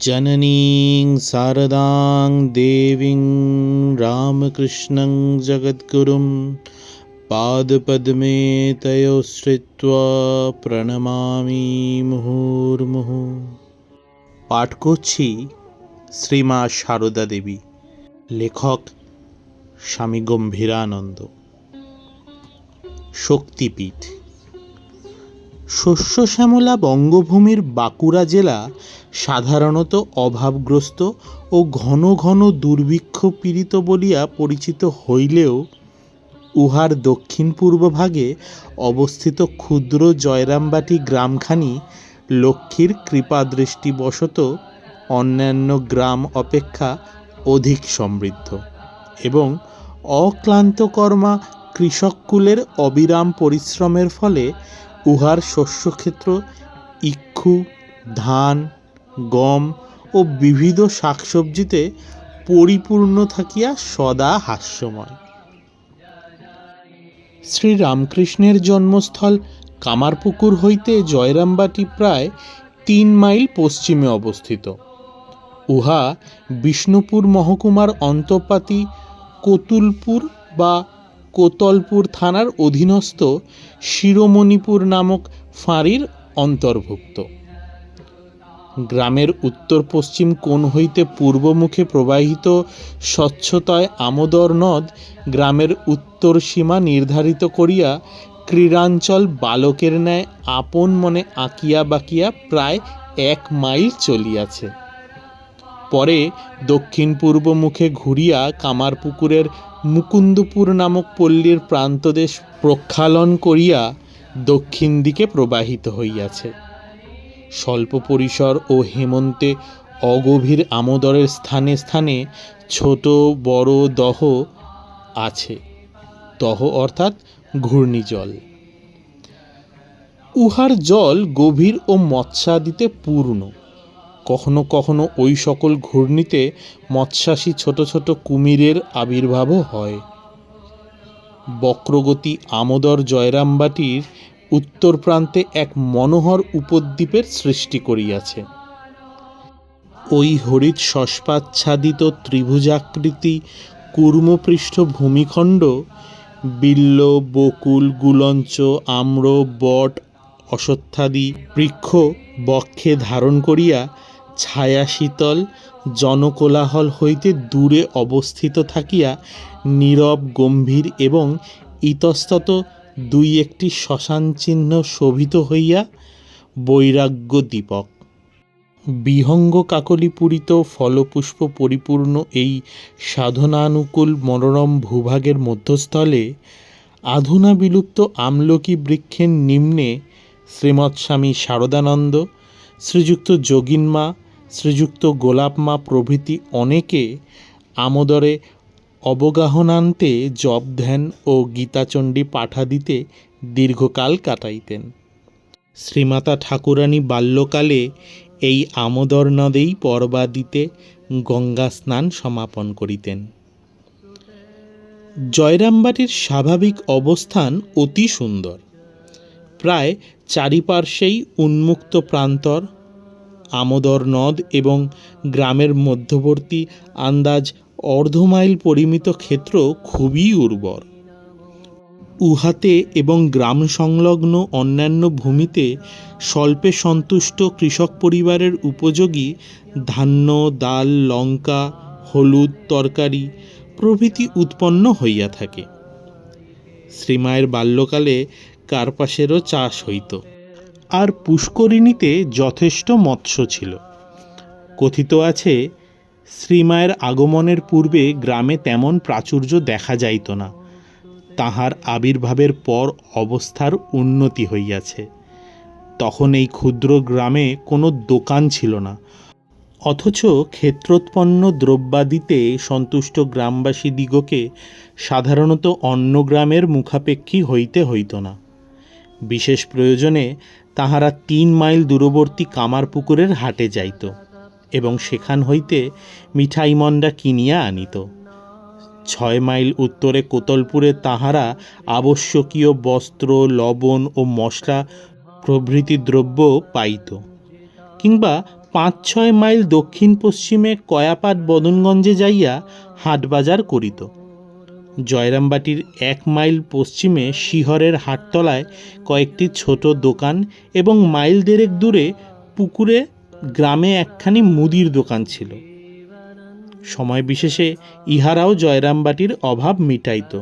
जननीं शारदां देवीं रामकृष्णं जगद्गुरुं पादपद्मे तयोश्रित्वा প্রণমামি মুহুর্মুহু পাঠ করছি শ্রীমা সারদা দেবী লেখক স্বামী গম্ভীরানন্দ শক্তিপীঠ শস্য শ্যামলা বঙ্গভূমির বাঁকুড়া জেলা সাধারণত অভাবগ্রস্ত ও ঘন ঘন দুর্ভিক্ষ পীড়িত বলিয়া পরিচিত হইলেও উহার দক্ষিণ পূর্ব ভাগে অবস্থিত ক্ষুদ্র জয়রামবাটি গ্রামখানি লক্ষ্মীর কৃপাদৃষ্টিবশত অন্যান্য গ্রাম অপেক্ষা অধিক সমৃদ্ধ এবং অক্লান্তকর্মা কৃষককুলের অবিরাম পরিশ্রমের ফলে উহার শস্যক্ষেত্র ইক্ষু, ধান, গম ও বিবিধ শাকসবজিতে পরিপূর্ণ থাকিয়া সদা হাস্যময়। শ্রীরামকৃষ্ণের জন্মস্থল কামারপুকুর হইতে জয়রামবাটি প্রায় তিন মাইল পশ্চিমে অবস্থিত। উহা বিষ্ণুপুর মহকুমার অন্তপাতি কতুলপুর বা কোতলপুর থানার অধীনস্থ শিরোমণিপুর নামক ফাঁড়ির অন্তর্ভুক্ত। গ্রামের উত্তর পশ্চিম কোণ হইতে পূর্বমুখে প্রবাহিত স্বচ্ছতায় আমোদর নদ গ্রামের উত্তর সীমা নির্ধারিত করিয়া ক্রীড়াঞ্চল বালকের ন্যায় আপন মনে আঁকিয়া বাঁকিয়া প্রায় এক মাইল চলিয়াছে। পরে দক্ষিণ পূর্ব মুখে ঘুরিয়া কামারপুকুরের মুকুন্দপুর নামক পল্লীর প্রান্তদেশ প্রক্ষালন করিয়া দক্ষিণ দিকে প্রবাহিত হইয়াছে। স্বল্প পরিসর ও হেমন্তে অগভীর আমোদরের স্থানে স্থানে ছোট, বড় দহ আছে। দহ অর্থাৎ ঘূর্ণিজল। উহার জল গভীর ও মৎস্যাদিতে পূর্ণ। কখনো কখনো ওই সকল ঘূর্ণিতে মৎস্যাসী ছোট ছোট কুমিরের আবির্ভাবও হয়। বক্রগতি আমোদর জয়রামবাটির উত্তর প্রান্তে এক মনোহর উপদ্বীপের সৃষ্টি করিয়াছে। ওই হরিৎ শস্পাচ্ছাদিত ত্রিভুজাকৃতি কূর্মপৃষ্ঠ ভূমিখণ্ড বিল্ল, বকুল, গুলঞ্চ, আম্র, বট, অশ্বত্থাদি বৃক্ষ বক্ষে ধারণ করিয়া ছায়া শীতল জনকোলাহল হইতে দূরে অবস্থিত থাকিয়া নীরব, গম্ভীর এবং ইতস্তত দুই একটি শ্মশান চিহ্ন শোভিত হইয়া বৈরাগ্য দীপক বিহঙ্গ কাকলি পূরিত ফলপুষ্প পরিপূর্ণ এই সাধনানুকূল মনোরম ভূভাগের মধ্যস্থলে আধুনা বিলুপ্ত আমলকি বৃক্ষের নিম্নে শ্রীমৎ স্বামী শারদানন্দ, শ্রীযুক্ত যোগিনমা শ্রীযুক্ত গোলাপমা প্রভৃতি অনেকে আমোদরে অবগাহনান্তে জপ ধ্যান ও গীতাচণ্ডী পাঠা দিতে দীর্ঘকাল কাটাইতেন। শ্রীমাতা ঠাকুরানী বাল্যকালে এই আমোদর নদেই পর্বাদিতে গঙ্গা স্নান সমাপন করিতেন। জয়রামবাটির স্বাভাবিক অবস্থান অতি সুন্দর। প্রায় চারিপার্শ্বেই উন্মুক্ত প্রান্তর আমোদর নদ এবং গ্রামের মধ্যবর্তী আন্দাজ অর্ধ মাইল পরিমিত ক্ষেত্র খুবই উর্বর। উহাতে এবং গ্রাম সংলগ্ন অন্যান্য ভূমিতে স্বল্পে সন্তুষ্ট কৃষক পরিবারের উপযোগী ধান্য ডাল লঙ্কা, হলুদ, তরকারি প্রভৃতি উৎপন্ন হইয়া থাকে। শ্রীমায়ের বাল্যকালে কার্পাসেরও চাষ হইত। আর পুষ্করিণীতে যথেষ্ট মৎস্য ছিল। কথিত আছে, শ্রীমায়ের আগমনের পূর্বে গ্রামে তেমন প্রাচুর্য দেখা যাইত না। তাহার আবির্ভাবের পর অবস্থার উন্নতি হইয়াছে। তখন এই ক্ষুদ্র গ্রামে কোনো দোকান ছিল না। অথচ ক্ষেত্রোৎপন্ন দ্রব্যাদিতে সন্তুষ্ট গ্রামবাসীদিগকে সাধারণত অন্য গ্রামের মুখাপেক্ষী হইতে হইত না। বিশেষ প্রয়োজনে তাহারা তিন মাইল দূরবর্তী কামারপুকুরের হাটে যাইত এবং সেখান হইতে মিঠাই মন্ডা কিনিয়া আনিত। ছয় মাইল উত্তরে কোতলপুরে তাহারা আবশ্যকীয় বস্ত্র, লবণ ও মশলা প্রভৃতি দ্রব্য পাইত কিংবা পাঁচ ছয় মাইল দক্ষিণ পশ্চিমে কয়াপাট বদনগঞ্জে যাইয়া হাটবাজার করিত। জয়রামবাটির এক মাইল পশ্চিমে শিহরের হাটতলায় কয়েকটি ছোট দোকান এবং মাইল দেড়েক দূরে পুকুরে গ্রামে একখানি মুদির দোকান ছিল। সময় বিশেষে ইহারাও জয়রামবাটির অভাব মিটাইত।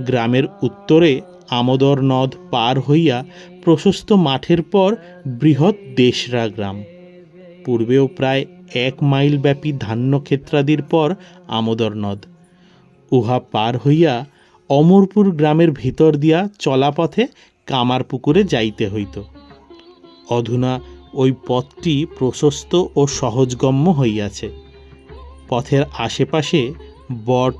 গ্রামের উত্তরে আমোদর নদ পার হইয়া প্রশস্ত মাঠের পর বৃহৎ দেশরা গ্রাম। পূর্বেও প্রায় এক মাইল ব্যাপী ধান্যক্ষেত্রাদির পর আমোদর নদ। উহা পার হইয়া অমরপুর গ্রামের ভিতর দিয়া চলাপথে কামার পুকুরে যাইতে হইত। অধুনা ওই পথটি প্রশস্ত ও সহজগম্য হইয়াছে। পথের আশেপাশে বট,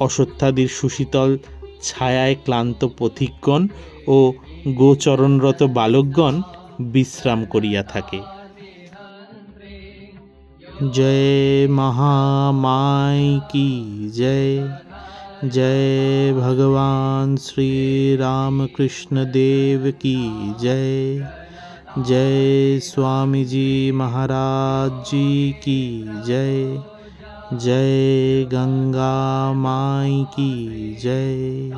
অশ্বত্থাদির সুশীতল, ছায়ায় ক্লান্ত পথিকগণ ও গোচরণরত বালকগণ বিশ্রাম করিয়া থাকে। जय महामाई की जय। जय भगवान श्री राम कृष्ण देव की जय। जय स्वामी जी महाराज जी की जय। जय गंगा माई की जय।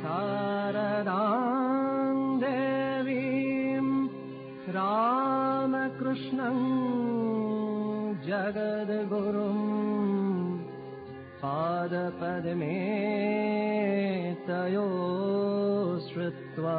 शारदां देवीं रामकृष्णं जगद्गुरुं पादपद्मे तयो श्रुत्वा